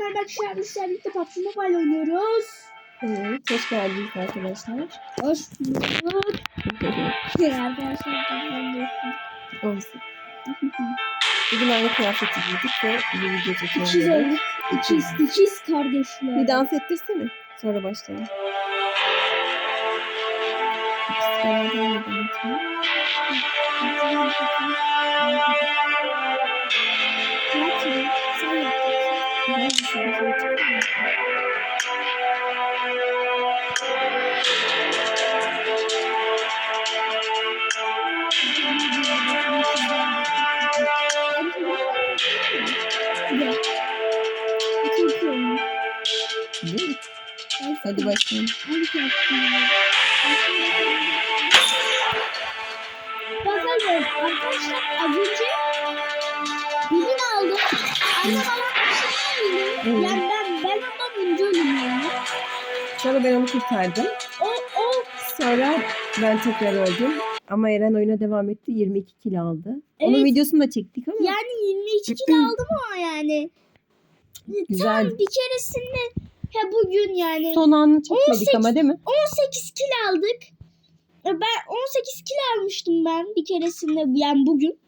merhaba arkadaşlar. Biz sizlerle birlikte PUBG Mobile oynuyoruz. Evet, hoş geldiniz arkadaşlar. Hoş bulduk. arkadaşlar ben Olsun. Bugün aynı kıyafeti giydik ve bir video İkiz çekiyoruz. olduk. İkiz, ikiz kardeşler. Bir dans ettirsene. Sonra başlayalım. İkisi beraber Hadi başlayalım. Bakalım arkadaşlar az önce ürün aldım. Anne bana Yani ben, ben ondan önce yani. Sonra ben onu kurtardım. O, o Sonra ben tekrar öldüm. Ama Eren oyuna devam etti. 22 kilo aldı. Onun Evet. videosunu da çektik ama yani 22 kilo aldım ama yani. Güzel. Tam bir keresinde ha bugün yani son anını çekmedik 18 ama değil mi? 18 kilo aldık. E, Ben 18 kilo almıştım ben bir keresinde yani bugün.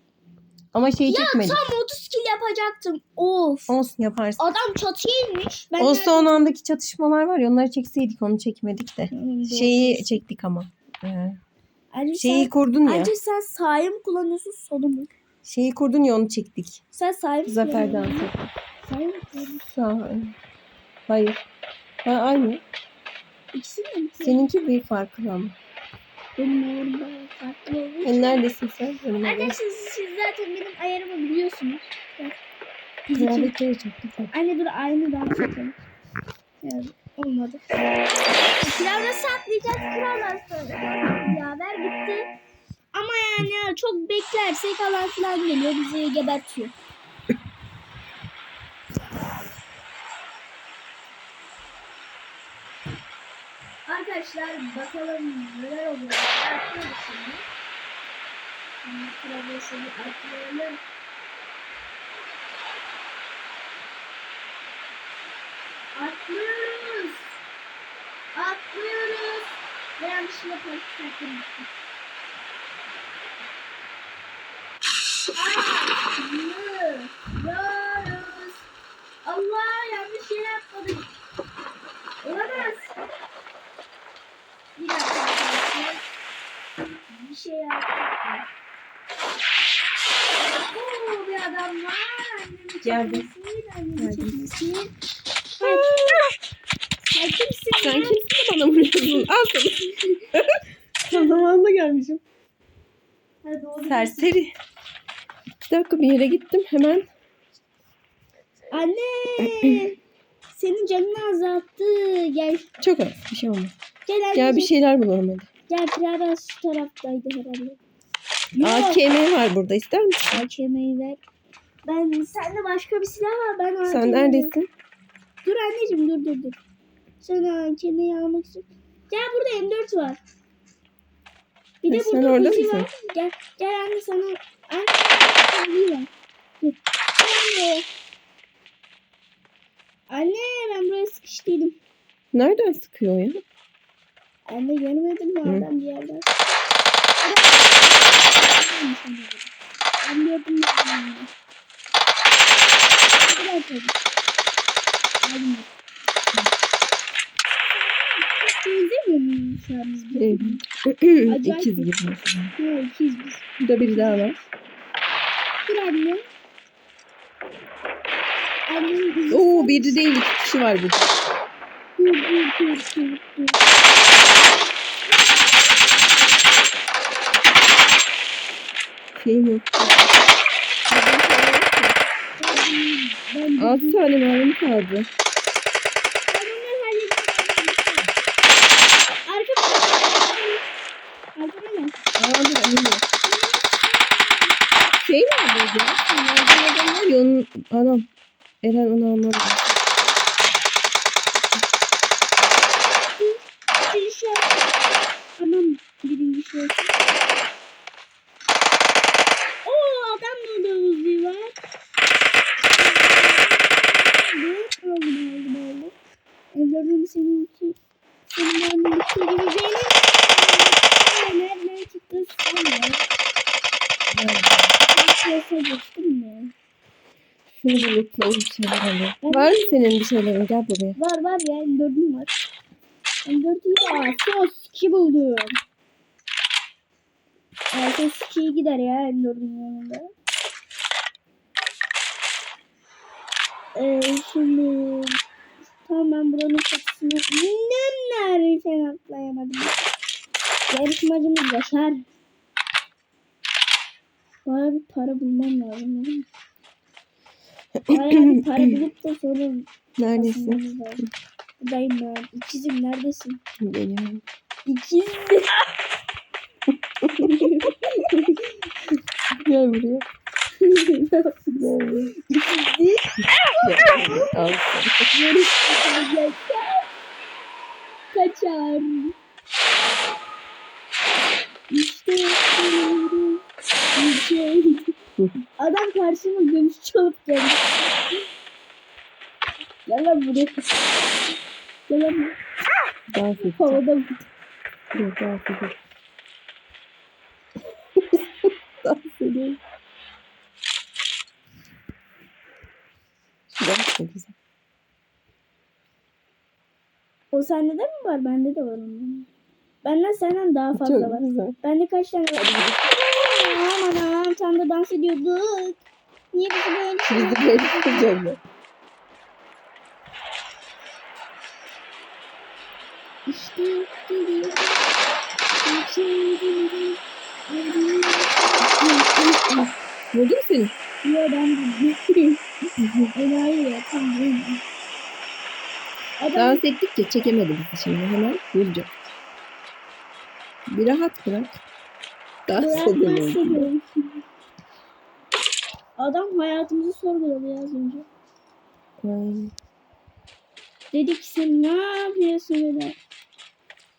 Ama şeyi Ya çekmedik. tam 30 kilo yapacaktım. Of. Olsun yaparsın. Adam çatıya inmiş. Ben o son andaki çatışmalar var ya onları çekseydik onu çekmedik de. Doğru. Şeyi çektik ama. Ee, Ayrıca şeyi sen, kurdun ya. ayrıca sen sahi mi kullanıyorsun solu mu? Şeyi kurdun ya onu çektik. Sen sahi mi Zafer dansı. Sahi mi kullanıyorsun? Hayır. Ha, aynı. İkisi mi? Seninki bir farklı ama. Benim ayarım farklı. Sen neredesin sen? Arkadaşlar siz, siz zaten benim ayarımı biliyorsunuz. Kıyafetleri güzel. Anne dur aynı dans edelim. Yani olmadı. Pilavda saklayacağız pilavdan sonra. Beraber gitti. Ama yani çok beklersek falan filan geliyor bizi gebertiyor. Arkadaşlar bakalım neler oluyor. Atlıyoruz şimdi. Şimdi seni atlayalım. Atlıyoruz. Atlıyoruz. Ve yanlışlıkla park takdim ettim. Atlıyoruz. Allah yanlış yere atladık. Olamaz. Bir dakika arkadaşlar. Bir şey yaptık. Oo, bir adam var. Geldim. Geldim. Sen kimsin Sen kimsin de bana vuruyorsun? Al sana. Tam zamanında gelmişim. Serseri. Bir dakika bir yere gittim hemen. Anne. Senin canını azalttı. Gel. Çok az bir şey olmaz. Gel. Gel bir şeyler bulalım hadi. Gel Pilara şu taraftaydı herhalde. AKM var burada ister misin? AKM'yi ver. Ben sende başka bir silah var. Ben AKM'yi Sen neredesin? Dur anneciğim dur dur dur. Sen AKM'yi almak istiyorsun. Gel burada M4 var. Bir de Ha, sen burada orada mısın? var. Gel gel anne sana. Anne. Dur. Anne. Anne ben buraya sıkıştıydım. Nereden sıkıyor ya? Görmedin mi Hı. adam bir yerden? Ben gördüm bakalım. Hadi. Çok benzemiyor muyuz şu an biz birbirine? Acayip İkiz gibi. Yok ikiyiz biz. Burada biri daha var. Dur anne. Annenin bizi Oo biri değil iki kişi var burada. Dur dur dur dur dur. Şeyim yok. Altı tane mermi kaldı. Şey neredeydi ya? Nerede adam var ya onun anam. Eren onu almadı. Tamam. Birinci şey. Oo adam da Uzi var. Ne oldu gördüm seninki. Senin bana bir şey geleceğini. Nereden çıktı sen ya? Ben piyasa geçtim mi? Şunu bir lootlayayım şeyler alayım. Var mı senin bir şeylerin? Gel buraya. Var var ya M4'üm var. M4'ü var. Sos 2 buldum. Sos 2'ye gider ya M4'ün yanında. Ee, şimdi tamam ben buranın kapısını nem neredeyse atlayamadım. Yarışmacımız Yaşar. Bana bir para bulmam lazım. değil mi? Bir para bulup da sonra Neredesin? Buradayım ben. İkizim neredesin? Geliyorum. İkiz. Gel buraya. Gel. Al. Kaçar. İşte. Adam karşıma gümüş çalıp geldi. Gel lan buraya. Gel lan buraya. Dans edeceğim. Havada vur. Dur dans edeyim. dans edeyim. Şu dans da güzel. O sende de mi var? Bende de var onun. Benden senden daha fazla Çok var. güzel. Bende kaç tane var? Aman aman tam da dans ediyorduk. Niye bizi böyle Biz de böyle yapacağız. İşte geliyor. Vurdu mu seni? Ya ben de Enayi ya tam değil. Adam Dans ettik ya çekemedi bizi şimdi hemen vuracak. Bir rahat bırak. Dans edelim. Adam hayatımızı sorguladı ya az önce. Ay, Dedi ki sen ne yapıyorsun dedi.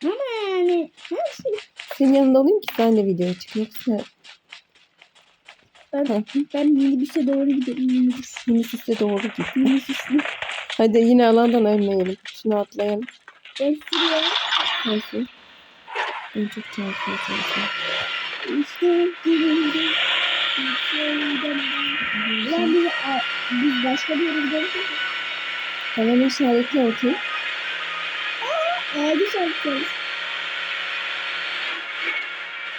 Ama yani her şey Senin yanında olayım ki sen de videoya çık. Yoksa ben, Hı. ben minibüse doğru gidelim minibüs. minibüse doğru git. Minibüsle. Hadi yine alandan ölmeyelim. Şunu atlayalım. Ben sürüyorum. Olsun. En çok çarpıyor çalışıyor. İşte geliyorum. İşte gidelim. Biz, başka bir yere gidelim. Alanı işaretle okey. Ağacı çarpacağız.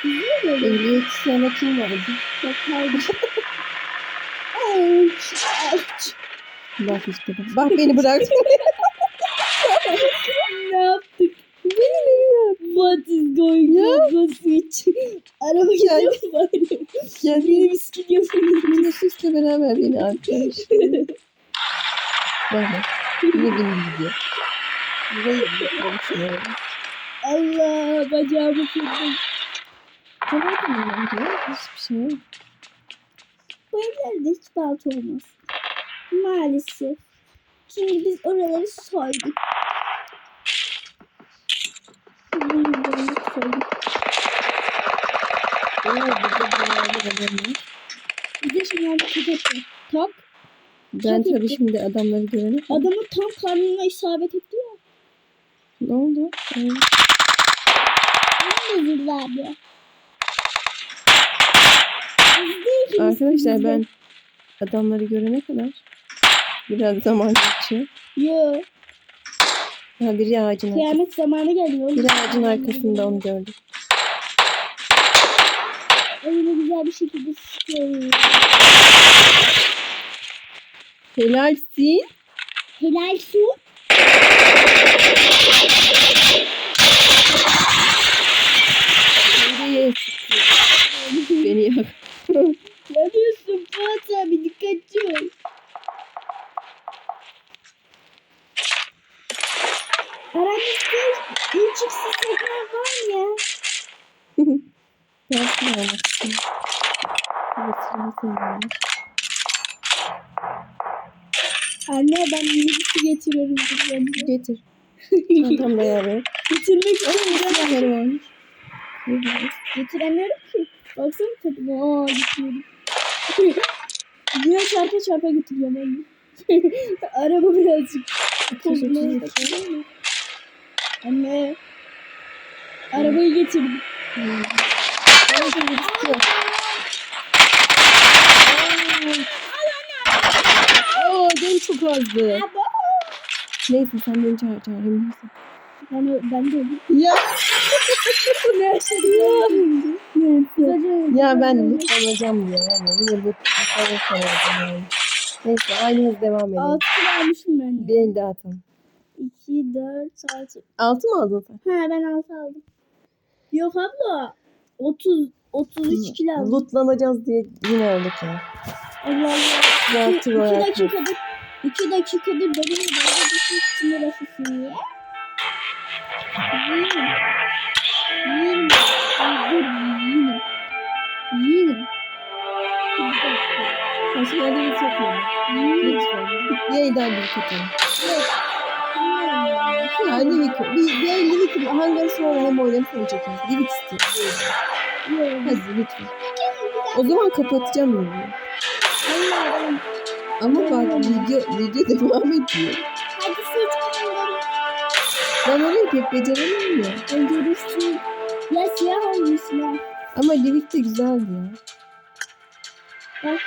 Niye böyle? Ehliyet sana kim vardı? Ouch, ouch. Bak işte bak. Bak beni bırak. ne yaptık? What is going on? Nasıl hiç? Araba gidiyor bari? Gel Minibüs gidiyor mu? minibüsle beraber beni. Bak bak. Yine beni gidiyor. Burayı konuşuyorum. Allah bacağımı kırdım. Tamam tamam diyor. Hiçbir şey yok. Bu evlerde hiç balta olmaz. Maalesef. Çünkü biz oraları soyduk. Bu yüzden soyduk. Oo burada bayağı bir. Bir de şimdi artık köpek var. Tak. Ben Çok tabii etti. şimdi adamları kadar. Adamın tam karnına isabet etti ya. Ne oldu? Ee, Benim de zırhlı abi. De Arkadaşlar ben adamları görene kadar biraz zaman geçiyor. Yo. Ha biri ağacın. Kıyamet zamanı geliyor. Biri ağacın arkasında onu gördüm. Öyle güzel bir şekilde sıkıyorum. Helalsin. Helal su. Nereye Beni yak. Ne diyorsun Fuat abi dikkatli ol. Aramızda x'li tekrar var ya? Anlatsın. Evet sıra senin. Anne ben minibüsü getiriyorum. buradan. Getir. Çantam da yarıyor. Getirmek Silahları varmış. Ne güzel. getiremiyorum ki. Baksana tabii. Aa getiriyorum. Yine çarpa çarpa getiriyorum anne. Araba birazcık Bozmaya başladı. Anne. Arabayı getirdim. Oo, canım çok azdı. Neyse sen beni çağır çağırabilirsin. Ben, ben de. Ya. Neyse. Ya ben lütfen ya. Yine bu sorardım yani. Neyse aynı hız devam edelim. Altı almışım ben. Bir el daha atalım. 2, 4, 6. Altı mı aldın sen? Ha ben 6 aldım. Yok abla. 30, 33 kilo aldım. Lootlanacağız diye yine aldık ya. Allah Allah. Ya 2 Troy Atlas. dakikadır. 2 dakikadır benim böyle düşük sınırlaşısın ya. Yiyin. Yiyin. Dur yiyin. Yiyin. Bir. Başka yerde bir çok iyi. Yiyin. Lütfen. Bir daha bir atalım. Yok. Ya Livik, bir, bir el Livik hangarı sonra hem oynarız hem çekeriz. Livik istiyor. Yok. Hadi lütfen. O zaman kapatacağım. Allah'ım. Ama bak video, video devam ediyor. Hadi seç bakalım. Ben orayı pek beceremem ya. Ben görüştüm. Ya siyah olmuşsun ha. Ama Livik de güzeldi ya. Bak,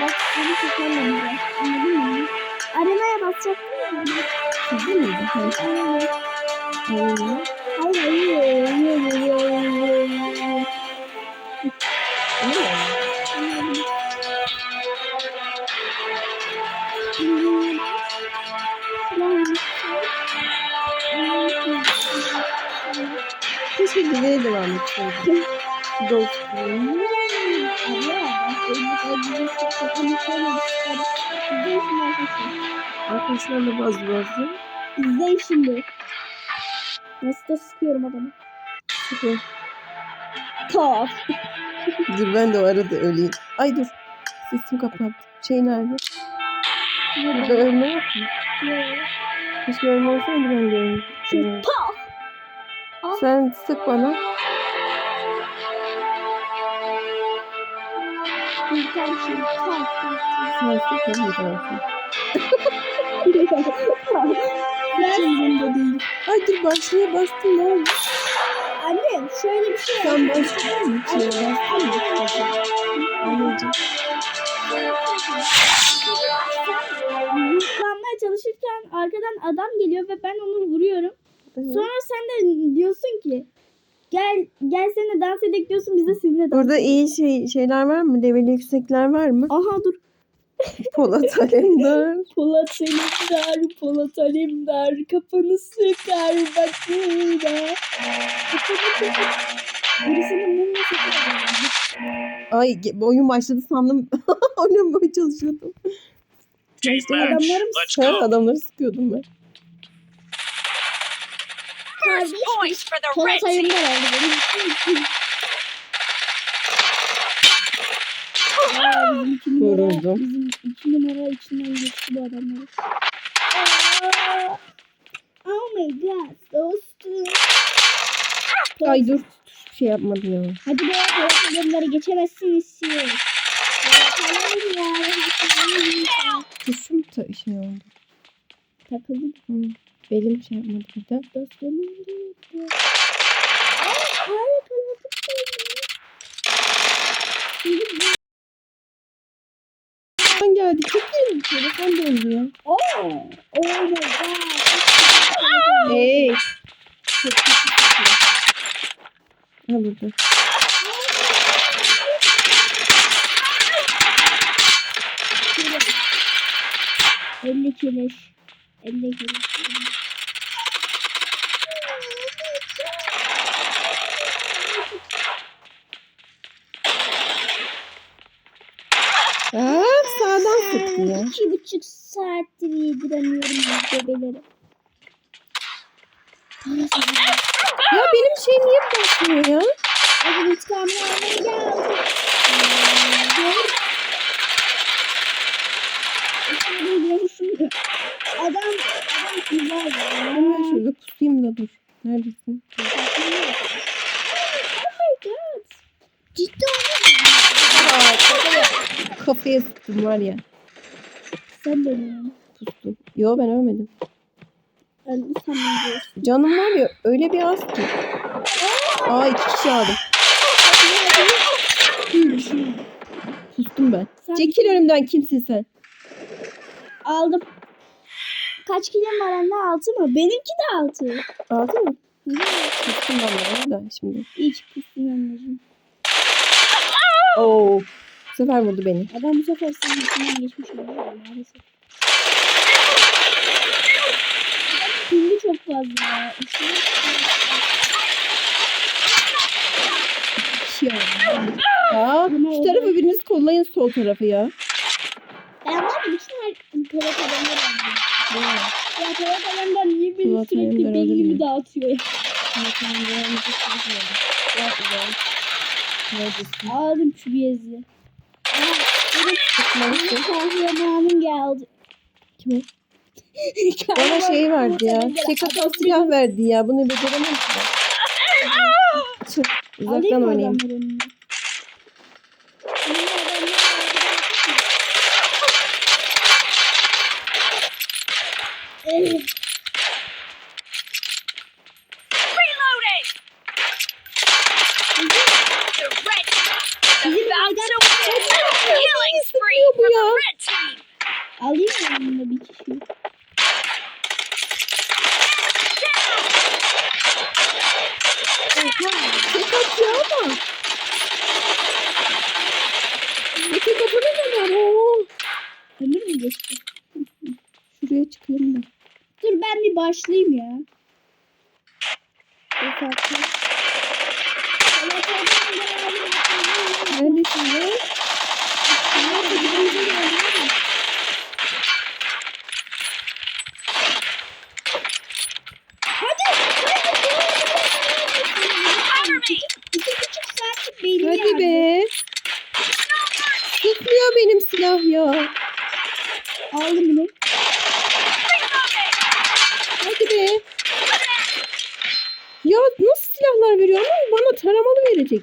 bak seni çekemem Anladın mı? Arenaya basacaktın ya. Sizde miydi? Hayır. Keşke Livik'e devam etseydim. Dostum. Arkadaşlarla bazı bazı. İzleyin şimdi. Nasıl da sıkıyorum adamı. Kaf. Dur ben de o arada öleyim. Ay dur. Sesim kapattı. Şey nerede? Burada ölme yok mu? Keşke ölme olsaydı ben de öleyim. Şu paf. Sen sık bana. Sen sık ben Ben, Bunda değil. Ay dur başlığa bastım ne oldu? anne şöyle bir şey Sen başladın mı? Bastın mı? Anneciğim. Çalışırken arkadan adam geliyor ve ben onu vuruyorum. Sonra sen de diyorsun ki gel gel seninle dans edek diyorsun bize sizinle dans. Burada iyi şey şeyler var mı? Develi yüksekler var mı? Aha dur. Polat Alemdar. Polat Alemdar, Polat Alemdar, kafanı sıkar bak burada. Kafanı sıkar. Birisinin mumla sıkar. Ay oyun başladı sandım. Oynamaya çalışıyordum. İşte Let's Sen go. adamları sıkıyordum ben. Polat. Alemdar aldı beni. Aa, bizim iki numara, Yoruldum. Numara içinden geçti bu adamları. Aa, Oh my god, dostum. Ay dur. Şey yapmadı ya. Hadi be Alemdar'ı geçemezsiniz siz. Kuşum ta şey oldu. Takıldı. Hı. Belim şey yapmadı burada. Dostum. Aa, harika. Telefon geldi. Çok iyi. Telefon döndü ya. Oh, oh my god. Hey. Ha burada. Elli kileş. Elli kileş. Aa, sağdan sıktı ya. İki buçuk saattir yediremiyorum bu bebeleri. Ya benim şey niye basmıyor ya? Almaya geldim. Dur. Adam, adam güzel. Hemen şurada pusayım da dur. Neredesin? Oh. Ciddi olamazsın. Aa, kafaya, sıktım var ya. Sen benim. Pustum. Yo ben ölmedim. Öldü diyorsun. Canım var ya öyle bir az ki. Aa iki kişi aldım. Sustum ben. Sen- Çekil önümden kimsin sen? Aldım. Kaç kilim var anne? Altı mı? Benimki de altı. Aldın mı? Sustum ben de da şimdi. İyi çıkmışsın anneciğim. Oo. Bu sefer vurdu beni. Adam bu sefer senin içinden geçmiş oluyor maalesef. Çok fazla ya. Aldım. Aa, şu tarafı biriniz kollayın sol tarafı ya. Ben var ya bütün Polat adamlar aldım. Ya Polat adamlar niye beni Polat sürekli Alemdar beynimi olabilir. dağıtıyor ya. Neredesin? Aldım şu. Aha, benim benim kahramanım geldi. Kim o? Bana şey verdi ya. Tek atan silah verdi ya. Bunu beceremem. Çık. Uzaktan oynayayım. adamları önüne? Önüne adamları Evet. Reloading! The red team is about to win! Killing spree for the red team! Alayım mı yanımda bir kişi? Tek atıyor ama. Peki kapı ne kadar? Oo. Ömür mü geçti? Şuraya çıkıyorum da. Dur ben bir başlayayım ya. Bir farklı. Polat adamlar aldım. Neredesin ya? Nerede birbirimize geldi? Cover me! İki buçuk saatlik beynim Hadi yandı. be. Tutmuyor benim silah ya. Aldım bunu. Hadi be. Ya nasıl silahlar veriyor ama bana taramalı verecek.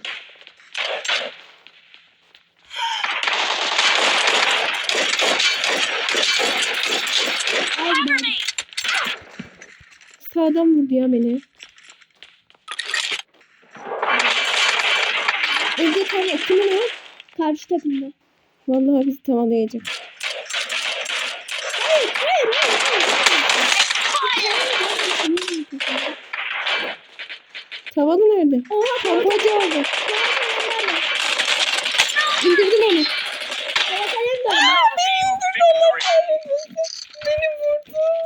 Aldım. Cover me! Sağdan vurdu ya beni. Önce tamam kimin o? Karşı takımda. Vallahi bizi tavalayacak. Hayır, hayır, hayır. hayır. Tavalı nerede? Oha, Pompacı aldı. İndirdim onu.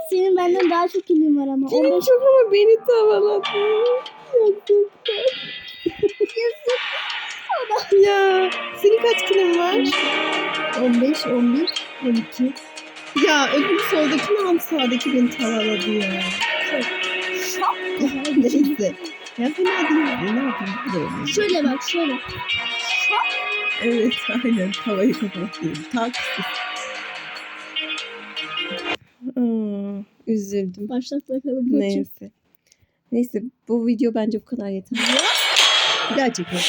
Senin benden daha çok kilim var ama. Senin 15 çok ama beni tavaladı. Ya senin kaç kilin var? 15, 11, 12. Ya öbür soldakini al sağdaki beni tavaladı ya. Neyse. Ya fena değil. Ne yapayım? Şöyle bak şöyle. Evet aynen tavayı kapatıyorum. Taksız. Aa, üzüldüm. Başlat bakalım. Neyse. Neyse bu video bence bu kadar yeter. Bir daha çekelim.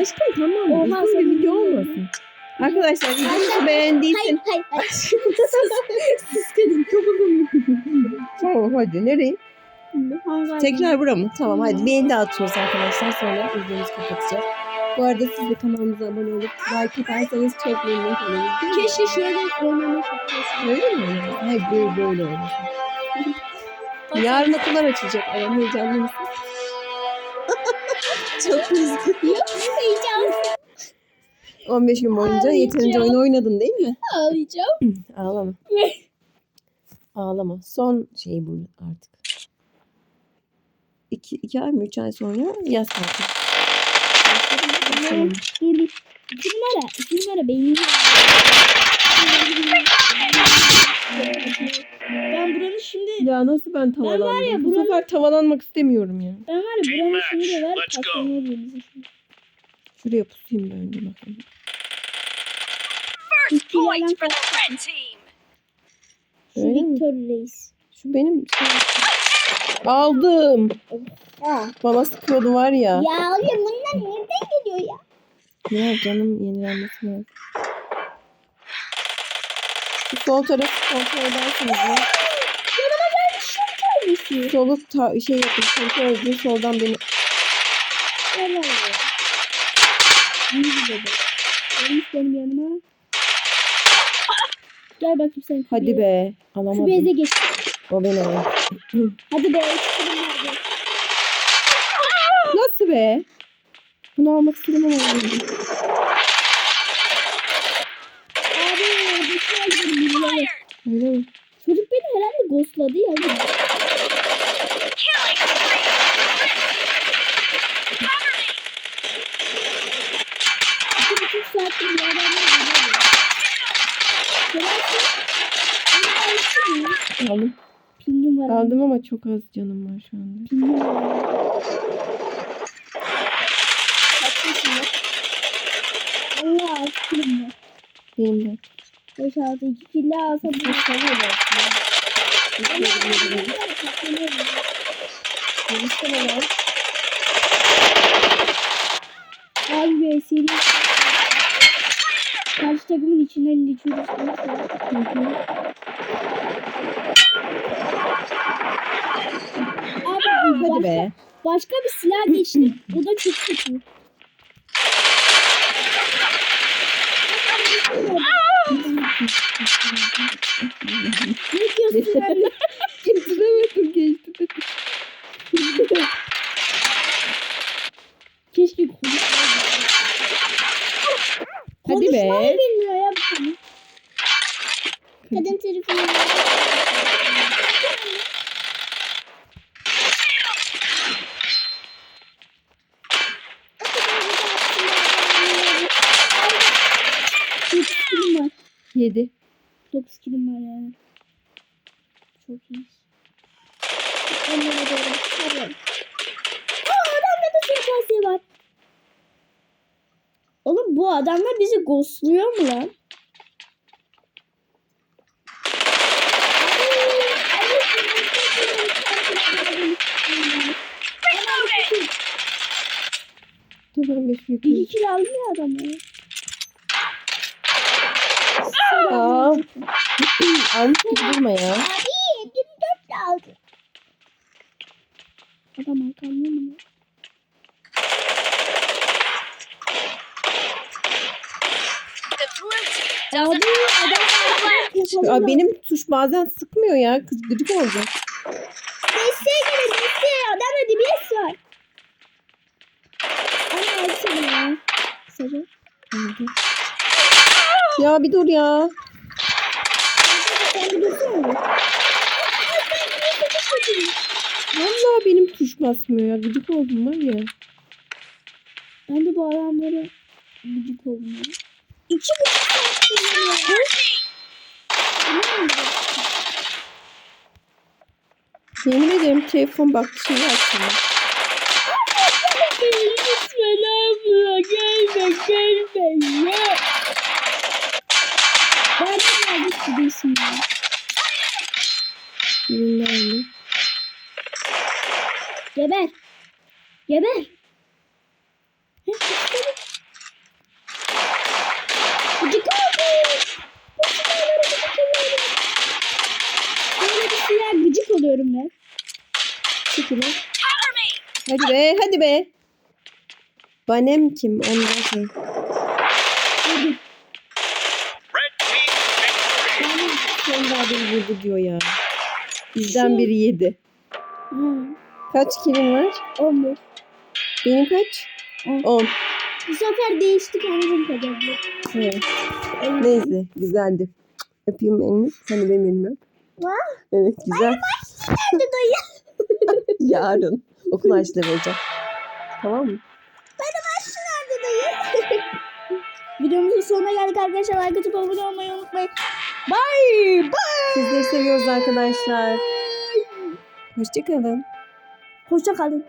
Aşkım tamam. Sen bir video olmasın. Arkadaşlar videomuzu beğendiyseniz Hayır hayır hayır. Sus kadın çok uzun. tamam hadi nereye? Tekrar bura mı? Tamam hadi beğeni de atıyoruz arkadaşlar. Sonra videomuzu kapatacağız. Bu arada siz de kanalımıza abone olup like atarsanız çok memnun mi? Keşke şöyle oynama şapkası. Öyle mi? Hayır böyle böyle oynasın. Yarın okullar açılacak. Ayağım heyecanlı mısın? Çok üzgünüm. Heyecan. 15 gün boyunca yeterince oyun oynadın değil mi? Ağlayacağım. Ağlama. Ağlama. Son şey bu artık. İki, iki ay mı üç ay sonra yaz tatili. Dur dur. İki Ben buranın şimdi Ya nasıl ben tavalandım? var ya Bu buranın- sefer tavalanmak istemiyorum ya. ben var ya buranın şimdi de ver şimdi. Şuraya pusayım ben önce bakalım. First point for the red team! Şu? Victor Reis. Şu benim şey... Aldım. Ha. Bana sıkıyordu var ya. Ya oğlum bunlar nereden geliyor ya? Ya canım yenilenmesi lazım. Sol tarafı kontrol edersiniz ya. Yanıma gelmiş. ki. Solu ta- şey yapın. Kontrol edin. Soldan beni. Oraya. İyi bir bebek. Gelmiş benim yanıma. Gel bakayım sen. Hadi be. Şu Alamadım. beze geç. O beni aldı. Hadi be. Şurada nerede? Nasıl be? Bunu almak istedim ama alamadım. Abi bir şey aldım. billahi. Öyle mi? Çocuk beni herhalde ghostladı ya. Buçuk saattir bir adamla. Seversin. Aldım. Pingim var. Aldım ama çok az canım var şu anda. Pingim var. Kaç yaşında? Allah aşkım var. Benim de. 5 6 2 kilo alsa bir Çalıyor aslında. Abi be seri. Karşı takımın içinden geçiyoruz. Abi Hadi başka, be. başka bir silah geçtim. Bu da çok kötü. ne diyorsun abi? Getiremedim geçti. Keşke konuşsaydım. Hadi be. Konuşmayı bilmiyor ya bu kadın. Kadın telefonu. Dokuz kilim Yedi. Dokuz kilim var yani. Çok iyi. Onlara doğru. Hadi. Aa adamda da suikastı var. Oğlum bu adamlar bizi ghostluyor mu lan? Dur ben bir şey İki kilo aldı ya adam ya. Aa. Almış gibi durma ya. Abi 24 de aldı. Adam arkamda mı? ya? Abi adam. Aa, benim tuş bazen sıkmıyor ya. Kız gıcık oldu. Desteğe gelin desteğe. Adamda DBS var. Ama alsana ya. Sarı. Ya bir dur ya. Vallahi benim tuş basmıyor ya. Gıcık oldum var ya. Ben de bu adamlara gıcık oldum ya. İki buçuk. Yemin ederim telefon baktı şimdi aslında. Lütfen abla gelme gelme ya. Nerede gidiyorsun ya? Birini aldım. Geber. Geber. Gıcık. Böyle bir silah gıcık oluyorum ben. Çekilin. Hadi be hadi be. Banem kim? Ondan şey. Hadi. Daha beni vurdu diyor ya. Bizden biri yedi. Hı. Kaç kilim var? 15. Benim kaç? On. 10. Bu sefer değiştik anladığım kadarıyla. Evet. Neyse güzeldi. Öpeyim elini. Sen de benim elimi öp. Evet güzel. Nerede dayı? Yarın okul harçları vereceğim. Tamam mı? Aşçı nerede dayı? Videomuzun sonuna geldik arkadaşlar. Like atıp abone olmayı unutmayın. Bye. Bye. Sizleri seviyoruz arkadaşlar. Hoşçakalın. Hoşça kalın.